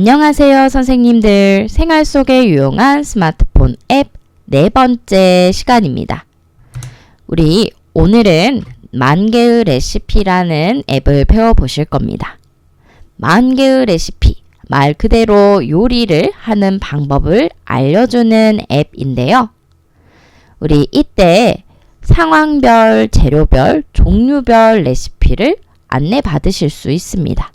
안녕하세요, 선생님들. 생활 속에 유용한 스마트폰 앱 네 번째 시간입니다. 우리 오늘은 만 개의 레시피라는 앱을 배워보실 겁니다. 만 개의 레시피, 말 그대로 요리를 하는 방법을 알려주는 앱인데요. 우리 이때 상황별, 재료별, 종류별 레시피를 안내 받으실 수 있습니다.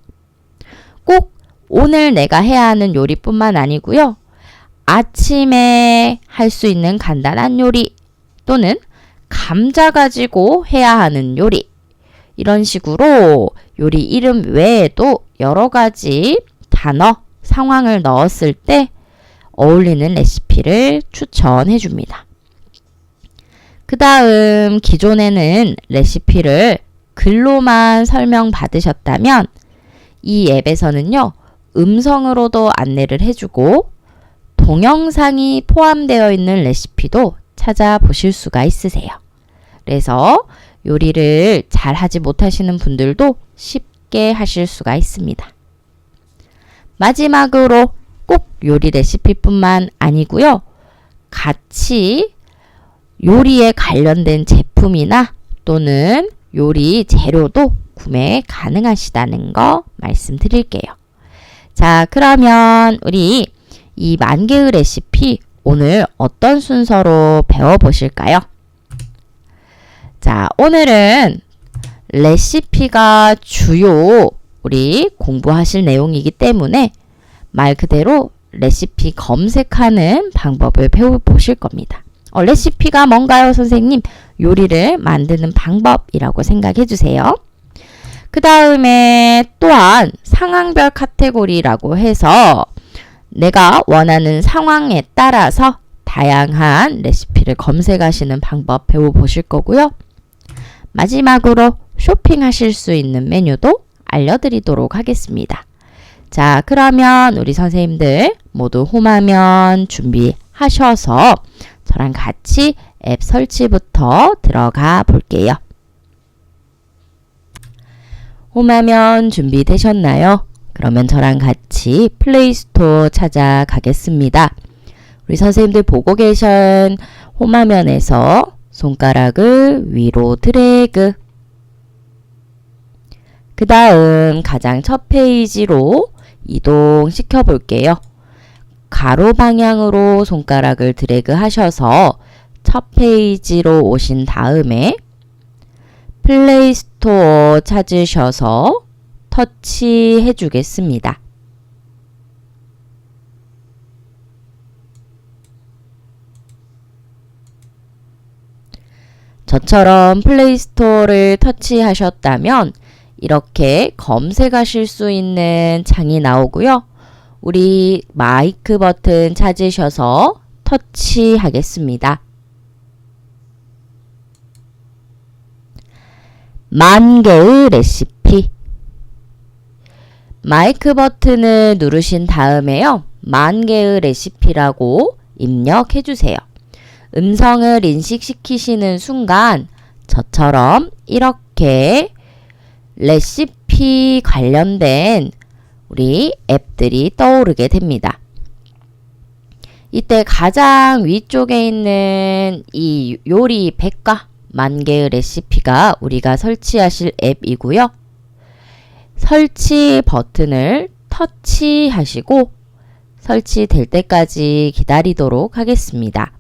꼭 오늘 내가 해야 하는 요리뿐만 아니고요. 아침에 할 수 있는 간단한 요리 또는 감자 가지고 해야 하는 요리 이런 식으로 요리 이름 외에도 여러 가지 단어, 상황을 넣었을 때 어울리는 레시피를 추천해 줍니다. 그 다음 기존에는 레시피를 글로만 설명 받으셨다면 이 앱에서는요, 음성으로도 안내를 해주고 동영상이 포함되어 있는 레시피도 찾아보실 수가 있으세요. 그래서 요리를 잘 하지 못하시는 분들도 쉽게 하실 수가 있습니다. 마지막으로 꼭 요리 레시피뿐만 아니고요. 같이 요리에 관련된 제품이나 또는 요리 재료도 구매 가능하시다는 거 말씀드릴게요. 자, 그러면 우리 이 만 개의 레시피 오늘 어떤 순서로 배워보실까요? 자, 오늘은 레시피가 주요 우리 공부하실 내용이기 때문에 말 그대로 레시피 검색하는 방법을 배워보실 겁니다. 어, 레시피가 뭔가요, 선생님? 요리를 만드는 방법이라고 생각해 주세요. 그 다음에 또한 상황별 카테고리라고 해서 내가 원하는 상황에 따라서 다양한 레시피를 검색하시는 방법 배워보실 거고요. 마지막으로 쇼핑하실 수 있는 메뉴도 알려드리도록 하겠습니다. 자, 그러면 우리 선생님들 모두 홈화면 준비하셔서 저랑 같이 앱 설치부터 들어가 볼게요. 홈화면 준비되셨나요? 그러면 저랑 같이 플레이스토어 찾아가겠습니다. 우리 선생님들 보고 계신 홈화면에서 손가락을 위로 드래그 그 다음 가장 첫 페이지로 이동시켜 볼게요. 가로 방향으로 손가락을 드래그 하셔서 첫 페이지로 오신 다음에 플레이스토어 찾으셔서 터치해 주겠습니다. 저처럼 플레이스토어를 터치하셨다면 이렇게 검색하실 수 있는 창이 나오고요. 우리 마이크 버튼 찾으셔서 터치하겠습니다. 만 개의 레시피 마이크 버튼을 누르신 다음에요. 만 개의 레시피라고 입력해 주세요. 음성을 인식시키시는 순간 저처럼 이렇게 레시피 관련된 우리 앱들이 떠오르게 됩니다. 이때 가장 위쪽에 있는 이 요리 백과 만 개의 레시피가 우리가 설치하실 앱이고요. 설치 버튼을 터치하시고 설치될 때까지 기다리도록 하겠습니다.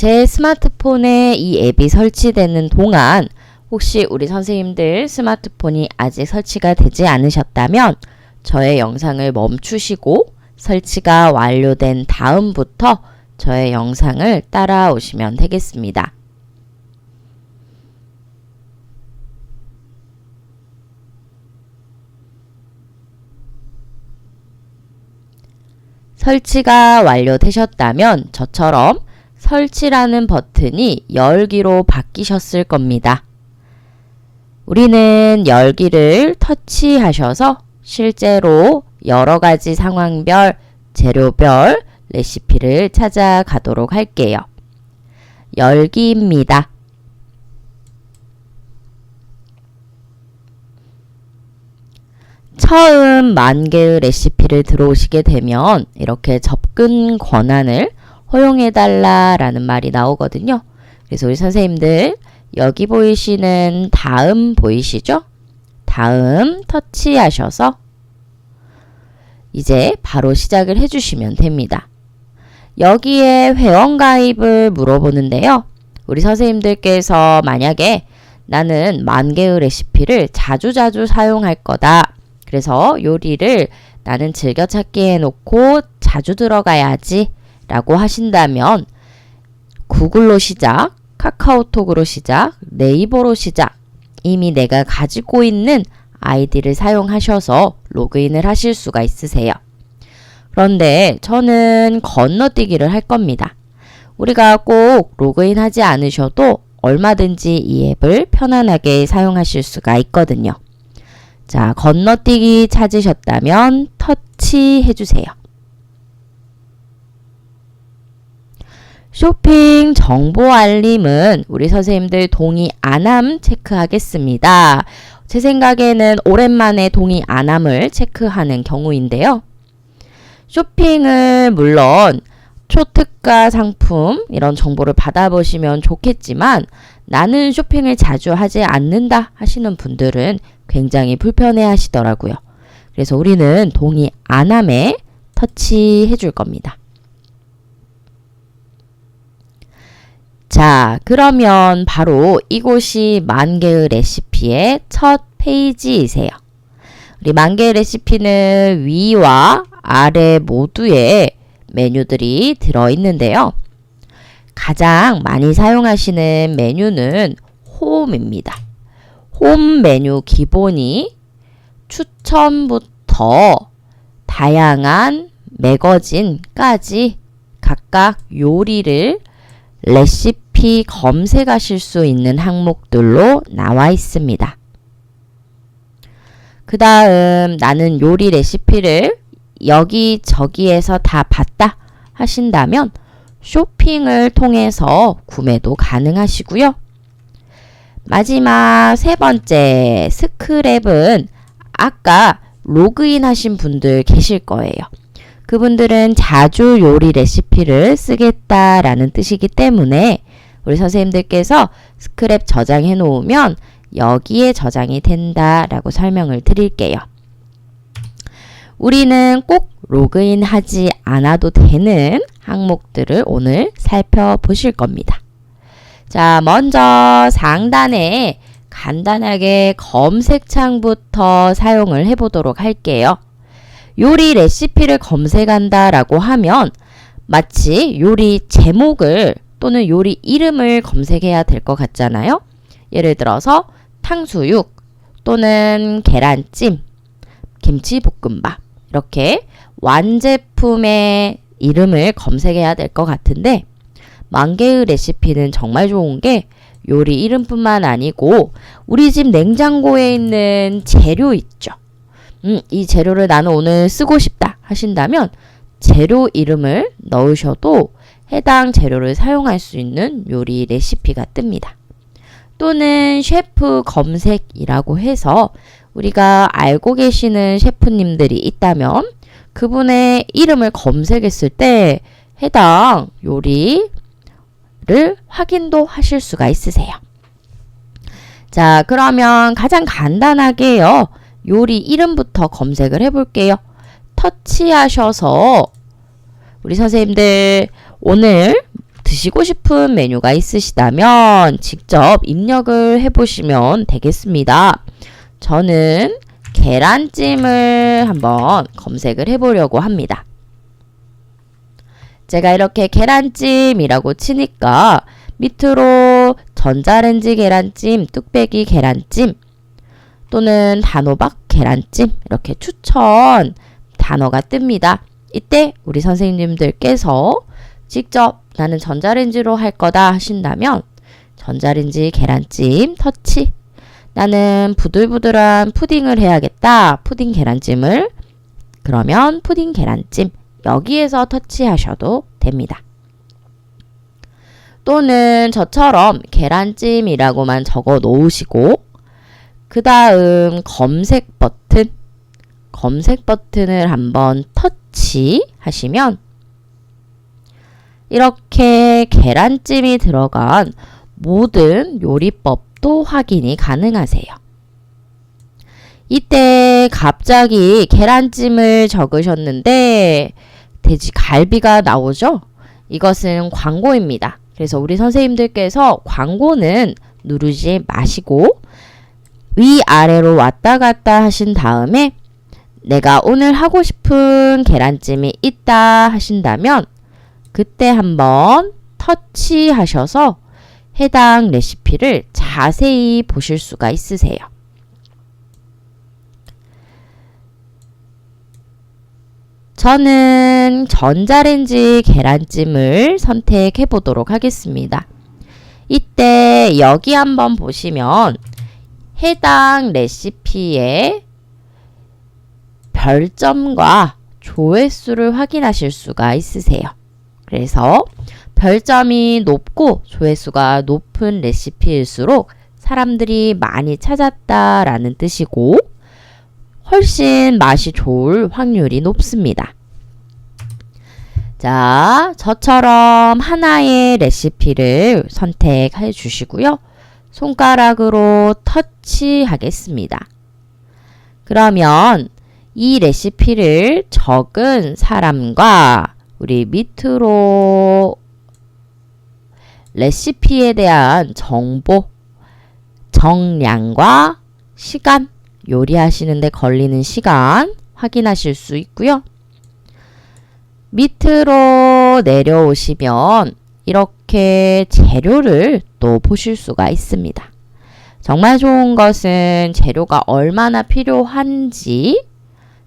제 스마트폰에 이 앱이 설치되는 동안 혹시 우리 선생님들 스마트폰이 아직 설치가 되지 않으셨다면 저의 영상을 멈추시고 설치가 완료된 다음부터 저의 영상을 따라오시면 되겠습니다. 설치가 완료되셨다면 저처럼 설치라는 버튼이 열기로 바뀌셨을 겁니다. 우리는 열기를 터치하셔서 실제로 여러 가지 상황별, 재료별 레시피를 찾아가도록 할게요. 열기입니다. 처음 만 개의 레시피를 들어오시게 되면 이렇게 접근 권한을 허용해달라 라는 말이 나오거든요. 그래서 우리 선생님들 여기 보이시는 다음 보이시죠? 다음 터치하셔서 이제 바로 시작을 해주시면 됩니다. 여기에 회원가입을 물어보는데요. 우리 선생님들께서 만약에 나는 만 개의 레시피를 자주자주 사용할 거다. 그래서 요리를 나는 즐겨찾기 해놓고 자주 들어가야지 라고 하신다면 구글로 시작, 카카오톡으로 시작, 네이버로 시작 이미 내가 가지고 있는 아이디를 사용하셔서 로그인을 하실 수가 있으세요. 그런데 저는 건너뛰기를 할 겁니다. 우리가 꼭 로그인 하지 않으셔도 얼마든지 이 앱을 편안하게 사용하실 수가 있거든요. 자, 건너뛰기 찾으셨다면 터치해 주세요. 쇼핑 정보 알림은 우리 선생님들 동의 안함 체크하겠습니다. 제 생각에는 오랜만에 동의 안함을 체크하는 경우인데요. 쇼핑을 물론 초특가 상품 이런 정보를 받아보시면 좋겠지만 나는 쇼핑을 자주 하지 않는다 하시는 분들은 굉장히 불편해 하시더라고요. 그래서 우리는 동의 안함에 터치해 줄 겁니다. 자, 그러면 바로 이곳이 만 개의 레시피의 첫 페이지이세요. 우리 만 개의 레시피는 위와 아래 모두에 메뉴들이 들어있는데요. 가장 많이 사용하시는 메뉴는 홈입니다. 홈 메뉴 기본이 추천부터 다양한 매거진까지 각각 요리를 레시피 검색하실 수 있는 항목들로 나와 있습니다. 그 다음 나는 요리 레시피를 여기저기에서 다 봤다 하신다면 쇼핑을 통해서 구매도 가능하시고요. 마지막 세 번째 스크랩은 아까 로그인 하신 분들 계실 거예요. 그분들은 자주 요리 레시피를 쓰겠다라는 뜻이기 때문에 우리 선생님들께서 스크랩 저장해 놓으면 여기에 저장이 된다라고 설명을 드릴게요. 우리는 꼭 로그인 하지 않아도 되는 항목들을 오늘 살펴보실 겁니다. 자, 먼저 상단에 간단하게 검색창부터 사용을 해보도록 할게요. 요리 레시피를 검색한다 라고 하면 마치 요리 제목을 또는 요리 이름을 검색해야 될 것 같잖아요. 예를 들어서 탕수육 또는 계란찜, 김치볶음밥 이렇게 완제품의 이름을 검색해야 될 것 같은데 만 개의 레시피는 정말 좋은 게 요리 이름뿐만 아니고 우리 집 냉장고에 있는 재료 있죠. 음, 이 재료를 나는 오늘 쓰고 싶다 하신다면 재료 이름을 넣으셔도 해당 재료를 사용할 수 있는 요리 레시피가 뜹니다. 또는 셰프 검색이라고 해서 우리가 알고 계시는 셰프님들이 있다면 그분의 이름을 검색했을 때 해당 요리를 확인도 하실 수가 있으세요. 자, 그러면 가장 간단하게요. 요리 이름부터 검색을 해볼게요. 터치하셔서 우리 선생님들 오늘 드시고 싶은 메뉴가 있으시다면 직접 입력을 해보시면 되겠습니다. 저는 계란찜을 한번 검색을 해보려고 합니다. 제가 이렇게 계란찜이라고 치니까 밑으로 전자레인지 계란찜, 뚝배기 계란찜 또는 단호박 계란찜 이렇게 추천 단어가 뜹니다. 이때 우리 선생님들께서 직접 나는 전자레인지로 할 거다 하신다면 전자레인지 계란찜 터치. 나는 부들부들한 푸딩을 해야겠다. 푸딩 계란찜을. 그러면 푸딩 계란찜. 여기에서 터치하셔도 됩니다. 또는 저처럼 계란찜이라고만 적어 놓으시고 그 다음 검색 버튼 검색 버튼을 한번 터치 하시면 이렇게 계란찜이 들어간 모든 요리법도 확인이 가능하세요. 이때 갑자기 계란찜을 적으셨는데 돼지 갈비가 나오죠? 이것은 광고입니다. 그래서 우리 선생님들께서 광고는 누르지 마시고 위아래로 왔다 갔다 하신 다음에 내가 오늘 하고 싶은 계란찜이 있다 하신다면 그때 한번 터치하셔서 해당 레시피를 자세히 보실 수가 있으세요. 저는 전자레인지 계란찜을 선택해 보도록 하겠습니다. 이때 여기 한번 보시면 해당 레시피의 별점과 조회수를 확인하실 수가 있으세요. 그래서 별점이 높고 조회수가 높은 레시피일수록 사람들이 많이 찾았다라는 뜻이고 훨씬 맛이 좋을 확률이 높습니다. 자, 저처럼 하나의 레시피를 선택해 주시고요. 손가락으로 터치하겠습니다. 그러면 이 레시피를 적은 사람과 우리 밑으로 레시피에 대한 정보, 정량과 시간, 요리하시는데 걸리는 시간 확인하실 수 있고요. 밑으로 내려오시면 이렇게 재료를 또 보실 수가 있습니다. 정말 좋은 것은 재료가 얼마나 필요한지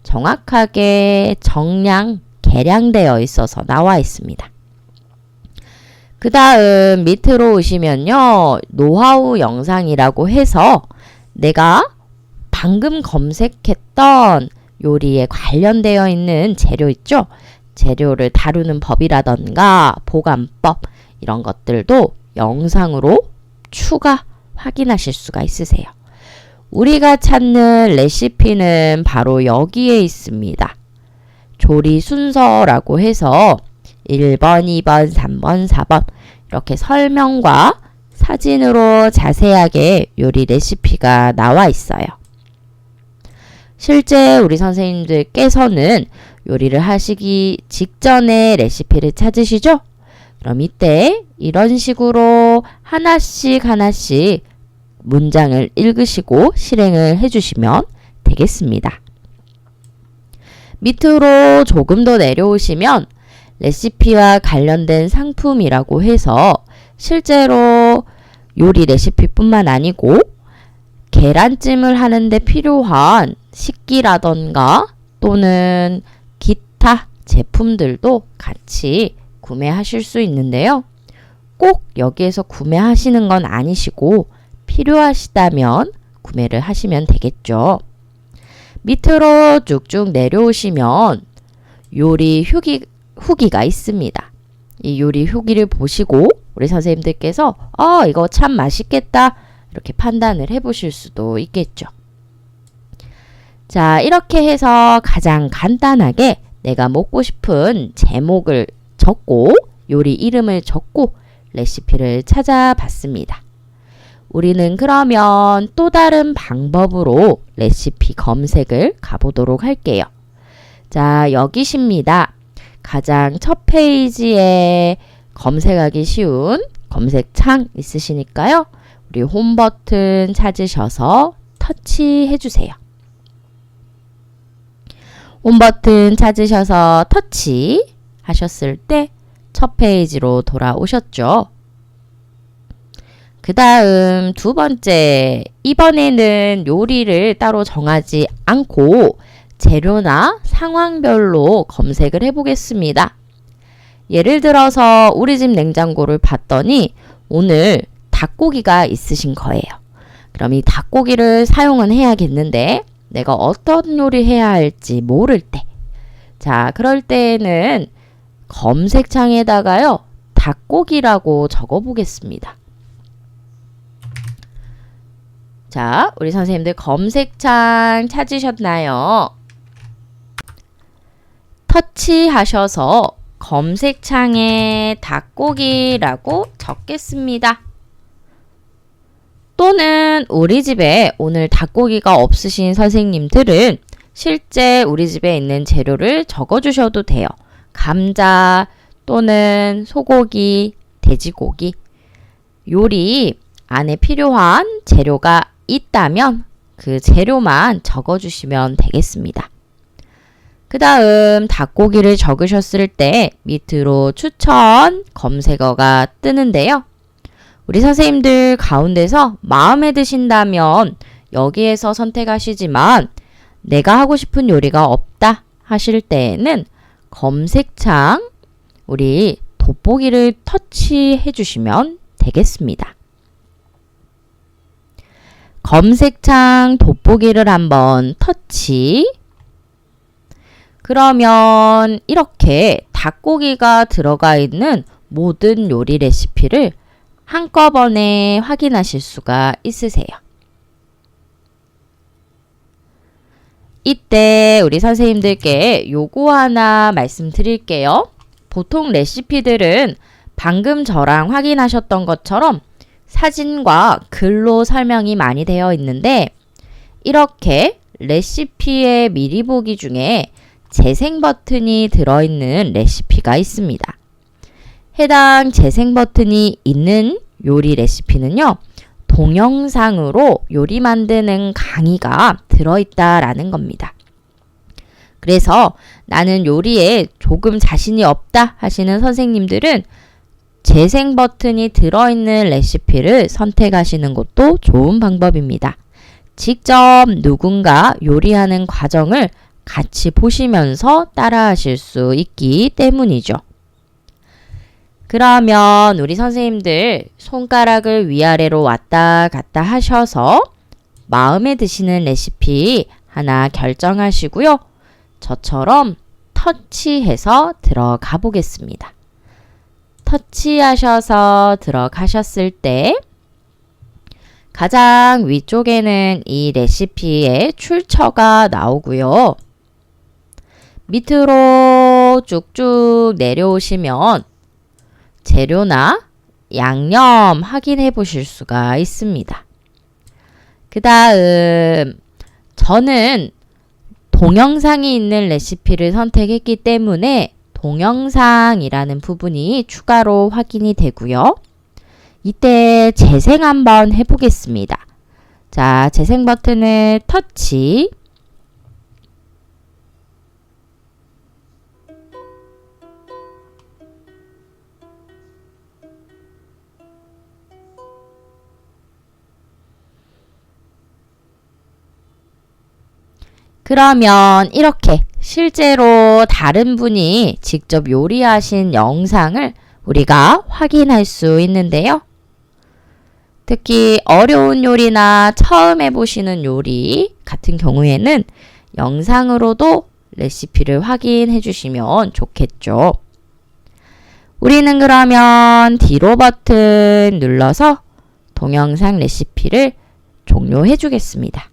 정확하게 정량, 계량되어 있어서 나와 있습니다. 그 다음 밑으로 오시면요. 노하우 영상이라고 해서 내가 방금 검색했던 요리에 관련되어 있는 재료 있죠? 재료를 다루는 법이라던가 보관법 이런 것들도 영상으로 추가 확인하실 수가 있으세요. 우리가 찾는 레시피는 바로 여기에 있습니다. 조리 순서라고 해서 1번, 2번, 3번, 4번 이렇게 설명과 사진으로 자세하게 요리 레시피가 나와 있어요. 실제 우리 선생님들께서는 요리를 하시기 직전에 레시피를 찾으시죠? 그럼 이때 이런 식으로 하나씩 하나씩 문장을 읽으시고 실행을 해주시면 되겠습니다. 밑으로 조금 더 내려오시면 레시피와 관련된 상품이라고 해서 실제로 요리 레시피뿐만 아니고 계란찜을 하는데 필요한 식기라던가 또는 기타 제품들도 같이 구매하실 수 있는데요. 꼭 여기에서 구매하시는 건 아니시고 필요하시다면 구매를 하시면 되겠죠. 밑으로 쭉쭉 내려오시면 요리 후기, 후기가 있습니다. 이 요리 후기를 보시고 우리 선생님들께서 어 이거 참 맛있겠다 이렇게 판단을 해보실 수도 있겠죠. 자 이렇게 해서 가장 간단하게 내가 먹고 싶은 제목을 적고 요리 이름을 적고 레시피를 찾아봤습니다. 우리는 그러면 또 다른 방법으로 레시피 검색을 가보도록 할게요. 자, 여기십니다. 가장 첫 페이지에 검색하기 쉬운 검색창 있으시니까요. 우리 홈 버튼 찾으셔서 터치해 주세요. 홈 버튼 찾으셔서 터치 하셨을 때 첫 페이지로 돌아오셨죠. 그 다음 두 번째, 이번에는 요리를 따로 정하지 않고 재료나 상황별로 검색을 해보겠습니다. 예를 들어서 우리 집 냉장고를 봤더니 오늘 닭고기가 있으신 거예요. 그럼 이 닭고기를 사용은 해야겠는데 내가 어떤 요리 해야 할지 모를 때. 자, 그럴 때에는 검색창에다가요. 닭고기라고 적어 보겠습니다. 자, 우리 선생님들 검색창 찾으셨나요? 터치하셔서 검색창에 닭고기라고 적겠습니다. 또는 우리 집에 오늘 닭고기가 없으신 선생님들은 실제 우리 집에 있는 재료를 적어 주셔도 돼요. 감자 또는 소고기, 돼지고기, 요리 안에 필요한 재료가 있다면 그 재료만 적어주시면 되겠습니다. 그 다음 닭고기를 적으셨을 때 밑으로 추천 검색어가 뜨는데요. 우리 선생님들 가운데서 마음에 드신다면 여기에서 선택하시지만 내가 하고 싶은 요리가 없다 하실 때에는 검색창 우리 돋보기를 터치해 주시면 되겠습니다. 검색창 돋보기를 한번 터치 그러면 이렇게 닭고기가 들어가 있는 모든 요리 레시피를 한꺼번에 확인하실 수가 있으세요. 이때 우리 선생님들께 요거 하나 말씀드릴게요. 보통 레시피들은 방금 저랑 확인하셨던 것처럼 사진과 글로 설명이 많이 되어 있는데 이렇게 레시피의 미리 보기 중에 재생 버튼이 들어있는 레시피가 있습니다. 해당 재생 버튼이 있는 요리 레시피는요. 동영상으로 요리 만드는 강의가 들어있다라는 겁니다. 그래서 나는 요리에 조금 자신이 없다 하시는 선생님들은 재생 버튼이 들어있는 레시피를 선택하시는 것도 좋은 방법입니다. 직접 누군가 요리하는 과정을 같이 보시면서 따라 하실 수 있기 때문이죠. 그러면 우리 선생님들 손가락을 위아래로 왔다 갔다 하셔서 마음에 드시는 레시피 하나 결정하시고요. 저처럼 터치해서 들어가 보겠습니다. 터치하셔서 들어가셨을 때 가장 위쪽에는 이 레시피의 출처가 나오고요. 밑으로 쭉쭉 내려오시면 재료나 양념 확인해 보실 수가 있습니다. 그 다음 저는 동영상이 있는 레시피를 선택했기 때문에 동영상이라는 부분이 추가로 확인이 되고요. 이때 재생 한번 해보겠습니다. 자, 재생 버튼을 터치 그러면 이렇게 실제로 다른 분이 직접 요리하신 영상을 우리가 확인할 수 있는데요. 특히 어려운 요리나 처음 해보시는 요리 같은 경우에는 영상으로도 레시피를 확인해 주시면 좋겠죠. 우리는 그러면 뒤로 버튼 눌러서 동영상 레시피를 종료해 주겠습니다.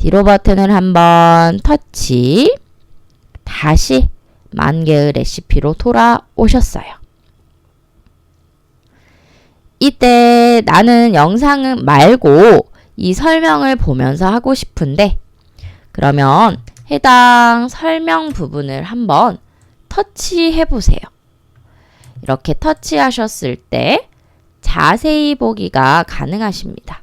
뒤로 버튼을 한번 터치 다시 만 개의 레시피로 돌아오셨어요. 이때 나는 영상은 말고 이 설명을 보면서 하고 싶은데 그러면 해당 설명 부분을 한번 터치해 보세요. 이렇게 터치하셨을 때 자세히 보기가 가능하십니다.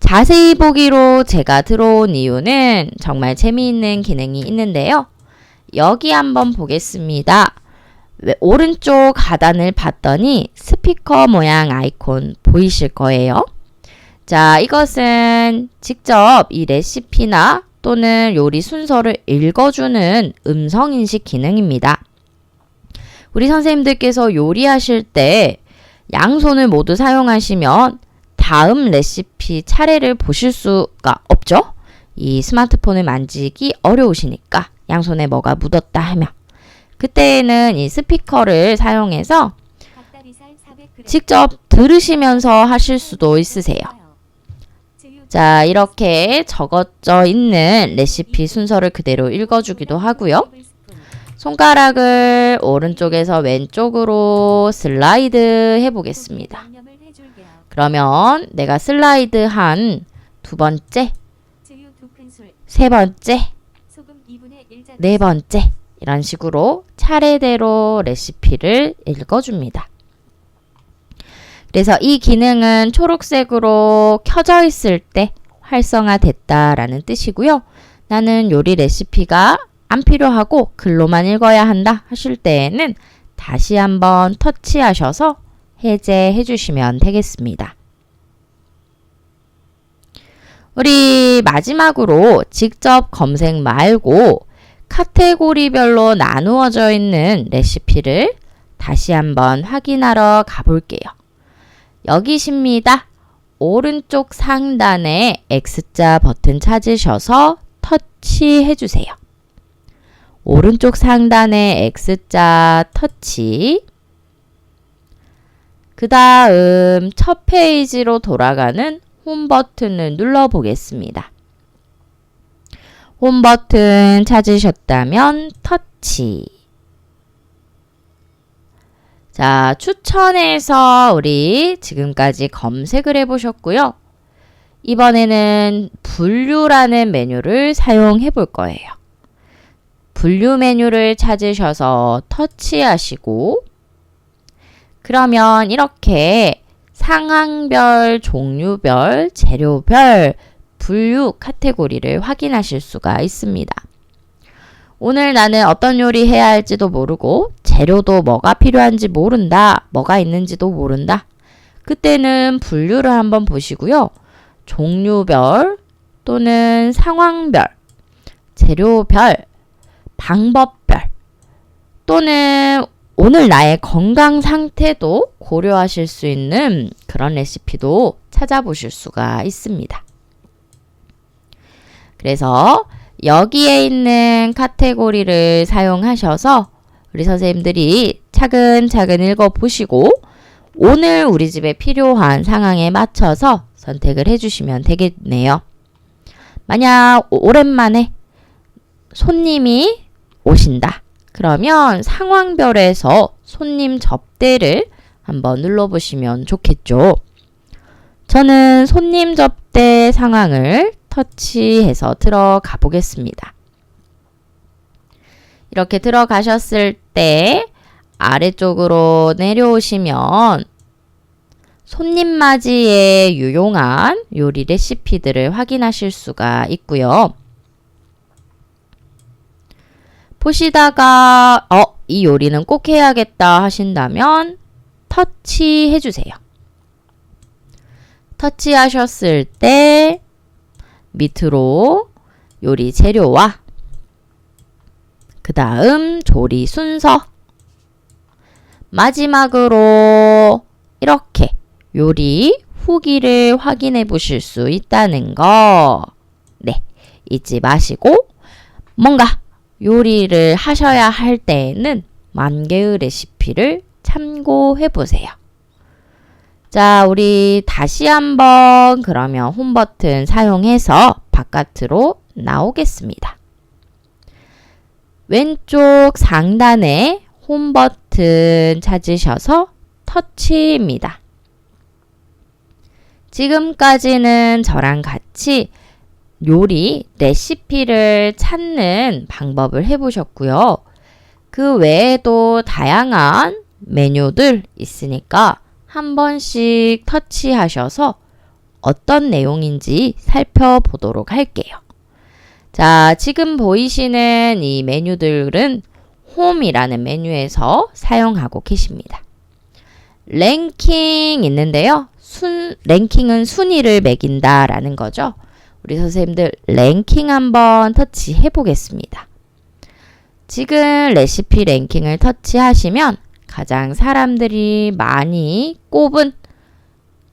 자세히 보기로 제가 들어온 이유는 정말 재미있는 기능이 있는데요. 여기 한번 보겠습니다. 오른쪽 하단을 봤더니 스피커 모양 아이콘 보이실 거예요. 자, 이것은 직접 이 레시피나 또는 요리 순서를 읽어주는 음성인식 기능입니다. 우리 선생님들께서 요리하실 때 양손을 모두 사용하시면 다음 레시피 차례를 보실 수가 없죠? 이 스마트폰을 만지기 어려우시니까 양손에 뭐가 묻었다 하면 그때는 이 스피커를 사용해서 닭다리살 400g. 직접 들으시면서 하실 수도 있으세요. 자, 이렇게 적어져 있는 레시피 순서를 그대로 읽어주기도 하고요. 손가락을 오른쪽에서 왼쪽으로 슬라이드 해보겠습니다. 그러면 내가 슬라이드 한 두 번째, 세 번째, 소금 2분의 1네 번째 이런 식으로 차례대로 레시피를 읽어줍니다. 그래서 이 기능은 초록색으로 켜져 있을 때 활성화됐다라는 뜻이고요. 나는 요리 레시피가 안 필요하고 글로만 읽어야 한다 하실 때에는 다시 한번 터치하셔서 해제해 주시면 되겠습니다. 우리 마지막으로 직접 검색 말고 카테고리별로 나누어져 있는 레시피를 다시 한번 확인하러 가볼게요. 여기십니다. 오른쪽 상단에 X자 버튼 찾으셔서 터치해 주세요. 오른쪽 상단에 X자 터치. 그 다음 첫 페이지로 돌아가는 홈 버튼을 눌러 보겠습니다. 홈 버튼 찾으셨다면 터치. 자, 추천해서 우리 지금까지 검색을 해보셨고요. 이번에는 분류라는 메뉴를 사용해 볼 거예요. 분류 메뉴를 찾으셔서 터치하시고, 그러면 이렇게 상황별, 종류별, 재료별, 분류 카테고리를 확인하실 수가 있습니다. 오늘 나는 어떤 요리 해야 할지도 모르고 재료도 뭐가 필요한지 모른다. 뭐가 있는지도 모른다. 그때는 분류를 한번 보시고요. 종류별 또는 상황별, 재료별, 방법별 또는 오늘 나의 건강 상태도 고려하실 수 있는 그런 레시피도 찾아보실 수가 있습니다. 그래서 여기에 있는 카테고리를 사용하셔서 우리 선생님들이 차근차근 읽어보시고 오늘 우리 집에 필요한 상황에 맞춰서 선택을 해주시면 되겠네요. 만약 오랜만에 손님이 오신다. 그러면 상황별에서 손님 접대를 한번 눌러보시면 좋겠죠. 저는 손님 접대 상황을 터치해서 들어가 보겠습니다. 이렇게 들어가셨을 때 아래쪽으로 내려오시면 손님 맞이에 유용한 요리 레시피들을 확인하실 수가 있고요. 보시다가 어, 이 요리는 꼭 해야겠다 하신다면 터치 해 주세요. 터치하셨을 때 밑으로 요리 재료와 그 다음 조리 순서 마지막으로 이렇게 요리 후기를 확인해 보실 수 있다는 거. 네. 잊지 마시고 뭔가 요리를 하셔야 할 때에는 만 개의 레시피를 참고해 보세요. 자, 우리 다시 한번 그러면 홈 버튼 사용해서 바깥으로 나오겠습니다. 왼쪽 상단에 홈 버튼 찾으셔서 터치입니다. 지금까지는 저랑 같이 요리 레시피를 찾는 방법을 해보셨고요. 그 외에도 다양한 메뉴들 있으니까 한 번씩 터치하셔서 어떤 내용인지 살펴보도록 할게요. 자, 지금 보이시는 이 메뉴들은 홈이라는 메뉴에서 사용하고 계십니다. 랭킹 있는데요. 순, 랭킹은 순위를 매긴다라는 거죠. 우리 선생님들 랭킹 한번 터치해 보겠습니다. 지금 레시피 랭킹을 터치하시면 가장 사람들이 많이 꼽은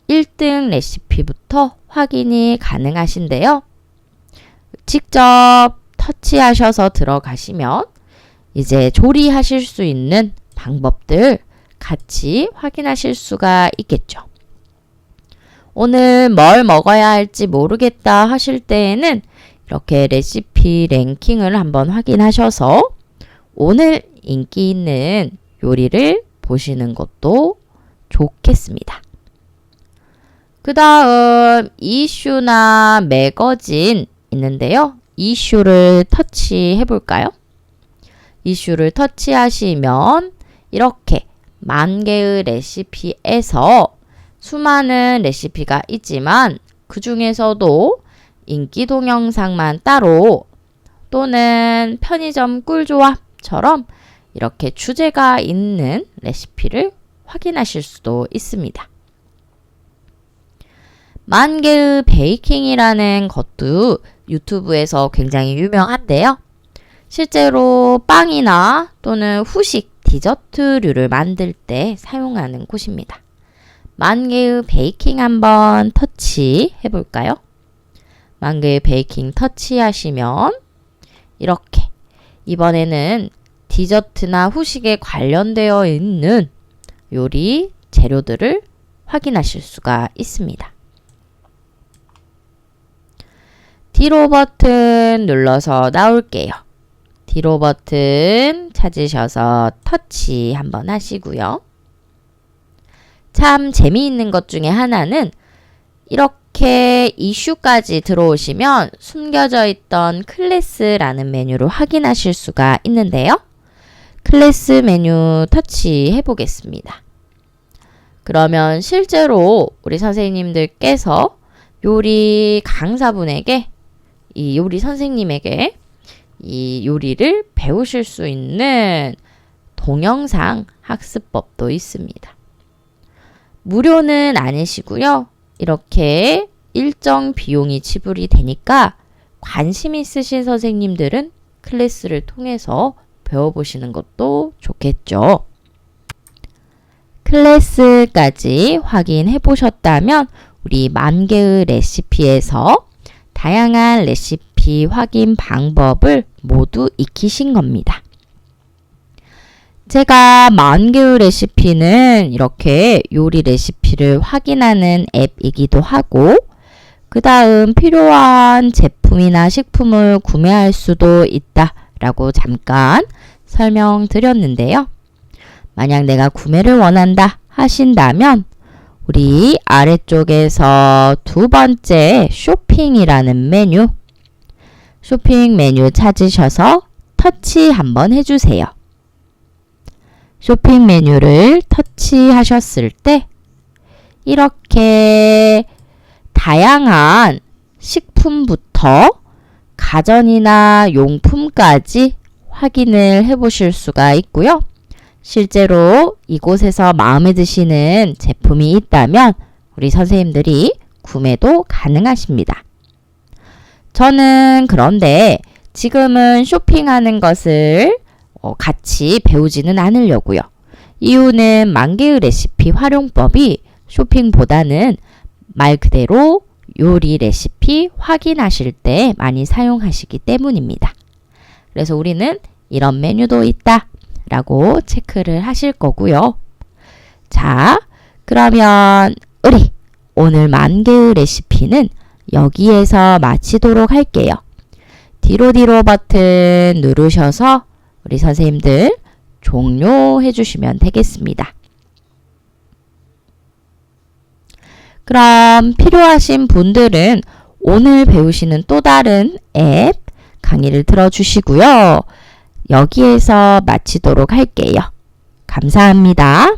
1등 레시피부터 확인이 가능하신데요. 직접 터치하셔서 들어가시면 이제 조리하실 수 있는 방법들 같이 확인하실 수가 있겠죠. 오늘 뭘 먹어야 할지 모르겠다 하실 때에는 이렇게 레시피 랭킹을 한번 확인하셔서 오늘 인기 있는 요리를 보시는 것도 좋겠습니다. 그 다음 이슈나 매거진 있는데요. 이슈를 터치해 볼까요? 이슈를 터치하시면 이렇게 만 개의 레시피에서 수많은 레시피가 있지만 그 중에서도 인기 동영상만 따로 또는 편의점 꿀조합처럼 이렇게 주제가 있는 레시피를 확인하실 수도 있습니다. 만 개의 베이킹이라는 것도 유튜브에서 굉장히 유명한데요. 실제로 빵이나 또는 후식, 디저트류를 만들 때 사용하는 곳입니다. 만 개의 베이킹 한번 터치 해 볼까요? 만 개의 베이킹 터치 하시면 이렇게 이번에는 디저트나 후식에 관련되어 있는 요리 재료들을 확인하실 수가 있습니다. 뒤로 버튼 눌러서 나올게요. 뒤로 버튼 찾으셔서 터치 한번 하시고요. 참 재미있는 것 중에 하나는 이렇게 이슈까지 들어오시면 숨겨져 있던 클래스라는 메뉴를 확인하실 수가 있는데요. 클래스 메뉴 터치해 보겠습니다. 그러면 실제로 우리 선생님들께서 요리 강사분에게 이 요리 선생님에게 이 요리를 배우실 수 있는 동영상 학습법도 있습니다. 무료는 아니시고요. 이렇게 일정 비용이 지불이 되니까 관심 있으신 선생님들은 클래스를 통해서 배워보시는 것도 좋겠죠. 클래스까지 확인해 보셨다면 우리 만 개의 레시피에서 다양한 레시피 확인 방법을 모두 익히신 겁니다. 제가 만 개의 레시피는 이렇게 요리 레시피를 확인하는 앱이기도 하고, 그 다음 필요한 제품이나 식품을 구매할 수도 있다 라고 잠깐 설명드렸는데요. 만약 내가 구매를 원한다 하신다면, 우리 아래쪽에서 두 번째 쇼핑이라는 메뉴, 쇼핑 메뉴 찾으셔서 터치 한번 해주세요. 쇼핑 메뉴를 터치하셨을 때 이렇게 다양한 식품부터 가전이나 용품까지 확인을 해 보실 수가 있고요. 실제로 이곳에서 마음에 드시는 제품이 있다면 우리 선생님들이 구매도 가능하십니다. 저는 그런데 지금은 쇼핑하는 것을 어, 같이 배우지는 않으려고요. 이유는 만 개의 레시피 활용법이 쇼핑보다는 말 그대로 요리 레시피 확인하실 때 많이 사용하시기 때문입니다. 그래서 우리는 이런 메뉴도 있다 라고 체크를 하실 거고요. 자, 그러면 우리 오늘 만 개의 레시피는 여기에서 마치도록 할게요. 뒤로 뒤로 버튼 누르셔서 우리 선생님들 종료해 주시면 되겠습니다. 그럼 필요하신 분들은 오늘 배우시는 또 다른 앱 강의를 들어주시고요. 여기에서 마치도록 할게요. 감사합니다.